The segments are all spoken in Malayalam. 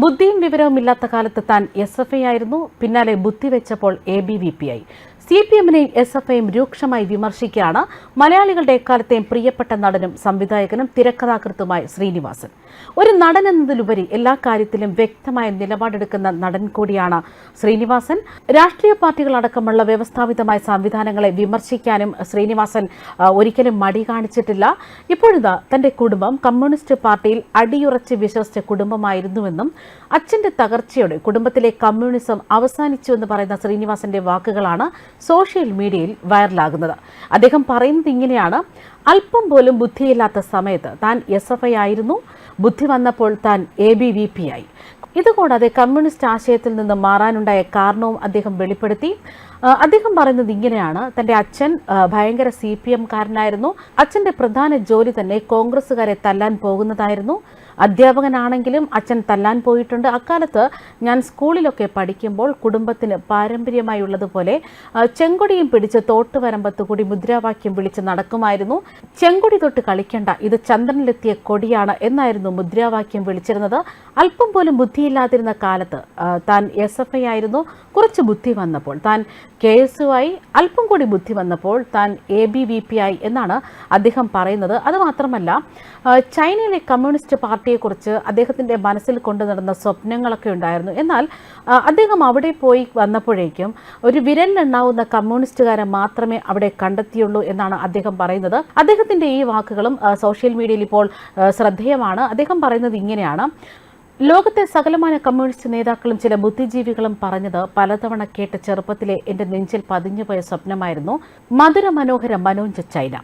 ബുദ്ധിയും വിവരവും ഇല്ലാത്ത കാലത്ത് താൻ എസ് എഫ് ഐ ആയിരുന്നു. പിന്നാലെ ബുദ്ധി വെച്ചപ്പോൾ എ ബി വി പി ആയി. സി പി എമ്മിനെയും എസ് എഫ് ഐയും രൂക്ഷമായി വിമർശിക്കുകയാണ്. മലയാളികളുടെ എക്കാലത്തെയും പ്രിയപ്പെട്ട നടനും സംവിധായകനും തിരക്കഥാകൃത്തുമായ ശ്രീനിവാസൻ. ഒരു നടൻ എന്നതിലുപരി എല്ലാ കാര്യത്തിലും വ്യക്തമായ നിലപാടെടുക്കുന്ന നടൻ കൂടിയാണ് ശ്രീനിവാസൻ. രാഷ്ട്രീയ പാർട്ടികളടക്കമുള്ള വ്യവസ്ഥാപിതമായ സംവിധാനങ്ങളെ വിമർശിക്കാനും ശ്രീനിവാസൻ ഒരിക്കലും മടി കാണിച്ചിട്ടില്ല. ഇപ്പോഴിതാ തന്റെ കുടുംബം കമ്മ്യൂണിസ്റ്റ് പാർട്ടിയിൽ അടിയുറച്ച് വിശ്വസിച്ച കുടുംബമായിരുന്നുവെന്നും അച്ഛന്റെ തകർച്ചയോടെ കുടുംബത്തിലെ കമ്മ്യൂണിസം അവസാനിച്ചു എന്ന് പറയുന്ന ശ്രീനിവാസന്റെ വാക്കുകളാണ് സോഷ്യൽ മീഡിയയിൽ വൈറലാകുന്നത്. അദ്ദേഹം പറയുന്നത് ഇങ്ങനെയാണ്. അല്പം പോലും ബുദ്ധിയില്ലാത്ത സമയത്ത് താൻ എസ് എഫ് ഐ ആയിരുന്നു. ബുദ്ധി വന്നപ്പോൾ താൻ എ ബി വി പി ആയി. ഇതുകൂടാതെ കമ്മ്യൂണിസ്റ്റ് ആശയത്തിൽ നിന്ന് മാറാനുണ്ടായ കാരണവും അദ്ദേഹം വെളിപ്പെടുത്തി. അദ്ദേഹം പറയുന്നത് ഇങ്ങനെയാണ്. തന്റെ അച്ഛൻ ഭയങ്കര സി പി എംകാരനായിരുന്നു അച്ഛന്റെ പ്രധാന ജോലി തന്നെ കോൺഗ്രസ്സുകാരെ തല്ലാൻ പോകുന്നതായിരുന്നു. അധ്യാപകനാണെങ്കിലും അച്ഛൻ തല്ലാൻ പോയിട്ടുണ്ട്. അക്കാലത്ത് ഞാൻ സ്കൂളിലൊക്കെ പഠിക്കുമ്പോൾ കുടുംബത്തിന് പാരമ്പര്യമായി ഉള്ളതുപോലെ ചെങ്കൊടിയും പിടിച്ച് തോട്ടുവരമ്പത്ത് കൂടി മുദ്രാവാക്യം വിളിച്ച് നടക്കുമായിരുന്നു. ചെങ്കൊടി തൊട്ട് കളിക്കേണ്ട ഇത് ചന്ദ്രനിലെത്തിയ കൊടിയാണ് എന്നായിരുന്നു മുദ്രാവാക്യം വിളിച്ചിരുന്നത്. അല്പം പോലും ബുദ്ധിയില്ലാതിരുന്ന കാലത്ത് താൻ എസ് എഫ് ഐ ആയിരുന്നു. കുറച്ച് ബുദ്ധി വന്നപ്പോൾ താൻ കെ എസ് യു ആയി. അല്പം കൂടി ബുദ്ധി വന്നപ്പോൾ താൻ എ ബി വി പി ആയി എന്നാണ് അദ്ദേഹം പറയുന്നത്. അതുമാത്രമല്ല ചൈനയിലെ കമ്മ്യൂണിസ്റ്റ് പാർട്ടിയെക്കുറിച്ച് അദ്ദേഹത്തിന്റെ മനസ്സിൽ കൊണ്ടു നടന്ന സ്വപ്നങ്ങളൊക്കെ ഉണ്ടായിരുന്നു. എന്നാൽ അദ്ദേഹം അവിടെ പോയി വന്നപ്പോഴേക്കും ഒരു വിരലിലെണ്ണാവുന്ന കമ്മ്യൂണിസ്റ്റുകാരെ മാത്രമേ അവിടെ കണ്ടെത്തിയുള്ളൂ എന്നാണ് അദ്ദേഹം പറയുന്നത്. അദ്ദേഹത്തിന്റെ ഈ വാക്കുകളും സോഷ്യൽ മീഡിയയിൽ ഇപ്പോൾ ശ്രദ്ധേയമാണ്. അദ്ദേഹം പറയുന്നത് ഇങ്ങനെയാണ്. ലോകത്തെ സകലമായ കമ്മ്യൂണിസ്റ്റ് നേതാക്കളും ചില ബുദ്ധിജീവികളും പറഞ്ഞത് പലതവണ കേട്ട ചെറുപ്പത്തിലെ എന്റെ നെഞ്ചിൽ പതിഞ്ഞുപോയ സ്വപ്നമായിരുന്നു. മധുര മനോഹര മനോഞ്ച ചൈന.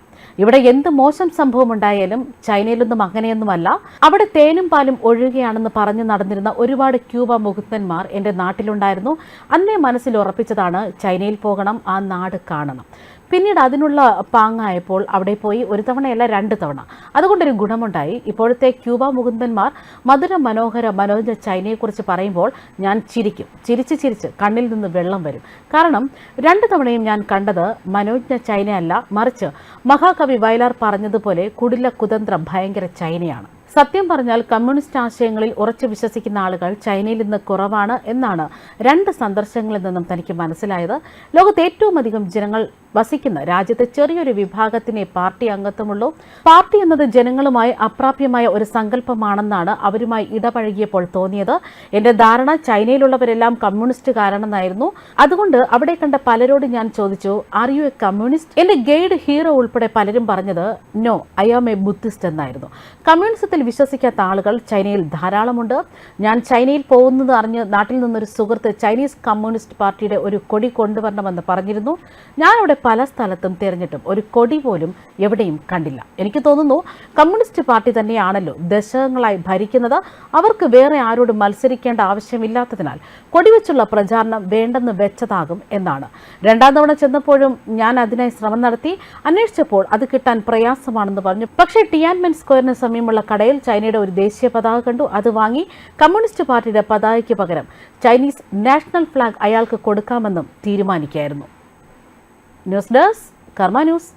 ഇവിടെ എന്ത് മോശം സംഭവം ഉണ്ടായാലും ചൈനയിലൊന്നും അങ്ങനെയൊന്നുമല്ല. അവിടെ തേനും പാലും ഒഴുകുകയാണെന്ന് പറഞ്ഞു നടന്നിരുന്ന ഒരുപാട് ക്യൂബ മുഹുത്തന്മാർ എന്റെ നാട്ടിലുണ്ടായിരുന്നു. അന്നേ മനസ്സിൽ ഉറപ്പിച്ചതാണ് ചൈനയിൽ പോകണം ആ നാട് കാണണം. പിന്നീട് അതിനുള്ള പാങ്ങായപ്പോൾ അവിടെ പോയി ഒരു തവണയല്ല രണ്ട് തവണ. അതുകൊണ്ടൊരു ഗുണമുണ്ടായി. ഇപ്പോഴത്തെ ക്യൂബ മുകുന്ദന്മാർ മധുര മനോഹര മനോജ ചൈനയെക്കുറിച്ച് പറയുമ്പോൾ ഞാൻ ചിരിക്കും. ചിരിച്ച് ചിരിച്ച് കണ്ണിൽ നിന്ന് വെള്ളം വരും. കാരണം രണ്ട് തവണയും ഞാൻ കണ്ടത് മനോജ്ഞ ചൈനയല്ല മറിച്ച് മഹാകവി വയലാർ പറഞ്ഞതുപോലെ കുടില കുതന്ത്ര ഭയങ്കര ചൈനയാണ്. സത്യം പറഞ്ഞാൽ കമ്മ്യൂണിസ്റ്റ് ആശയങ്ങളിൽ ഉറച്ചു വിശ്വസിക്കുന്ന ആളുകൾ ചൈനയിൽ നിന്ന് കുറവാണ് എന്നാണ് രണ്ട് സന്ദർശനങ്ങളിൽ നിന്നും തനിക്ക് മനസ്സിലായത്. ലോകത്ത് ഏറ്റവും അധികം ജനങ്ങൾ വസിക്കുന്ന രാജ്യത്തെ ചെറിയൊരു വിഭാഗത്തിനെ പാർട്ടി അംഗത്വമുള്ളൂ. പാർട്ടി എന്നത് ജനങ്ങളുമായി അപ്രാപ്യമായ ഒരു സങ്കല്പമാണെന്നാണ് അവരുമായി ഇടപഴകിയപ്പോൾ തോന്നിയത്. എന്റെ ധാരണ ചൈനയിലുള്ളവരെല്ലാം കമ്മ്യൂണിസ്റ്റുകാരാണെന്നായിരുന്നു. അതുകൊണ്ട് അവിടെ കണ്ട പലരോട് ഞാൻ ചോദിച്ചു ആർ യു എ കമ്മ്യൂണിസ്റ്റ് എന്റെ ഗൈഡ് ഹീറോ ഉൾപ്പെടെ പലരും പറഞ്ഞത് no I am a Buddhist എന്നായിരുന്നു. കമ്മ്യൂണിസത്തിൽ വിശ്വസിക്കാത്ത ആളുകൾ ചൈനയിൽ ധാരാളമുണ്ട്. ഞാൻ ചൈനയിൽ പോകുന്നത് അറിഞ്ഞ് നാട്ടിൽ നിന്നൊരു സുഹൃത്ത് ചൈനീസ് കമ്മ്യൂണിസ്റ്റ് പാർട്ടിയുടെ ഒരു കൊടി കൊണ്ടുവരണമെന്ന് പറഞ്ഞിരുന്നു. ഞാൻ അവിടെ പല സ്ഥലത്തും തിരഞ്ഞിട്ടും ഒരു കൊടി പോലും എവിടെയും കണ്ടില്ല. എനിക്ക് തോന്നുന്നു കമ്മ്യൂണിസ്റ്റ് പാർട്ടി തന്നെയാണല്ലോ ദശകങ്ങളായി ഭരിക്കുന്നത്. അവർക്ക് വേറെ ആരോടും മത്സരിക്കേണ്ട ആവശ്യമില്ലാത്തതിനാൽ കൊടിവെച്ചുള്ള പ്രചാരണം വേണ്ടെന്ന് വെച്ചതാകും എന്നാണ്. രണ്ടാം തവണ ചെന്നപ്പോഴും ഞാൻ അതിനായി ശ്രമം നടത്തി. അന്വേഷിച്ചപ്പോൾ അത് കിട്ടാൻ പ്രയാസമാണെന്ന് പറഞ്ഞു. പക്ഷേ ടിയാൻമെൻ സ്ക്വയറിന് സമീപമുള്ള കടയിൽ ചൈനയുടെ ഒരു ദേശീയ പതാക കണ്ടു. അത് വാങ്ങി കമ്മ്യൂണിസ്റ്റ് പാർട്ടിയുടെ പതാകയ്ക്ക് പകരം ചൈനീസ് നാഷണൽ ഫ്ലാഗ് അയാൾക്ക് കൊടുക്കാമെന്നും തീരുമാനിക്കായിരുന്നു ന്യൂസ് ഡെസ്ക് കർമ്മ ന്യൂസ്.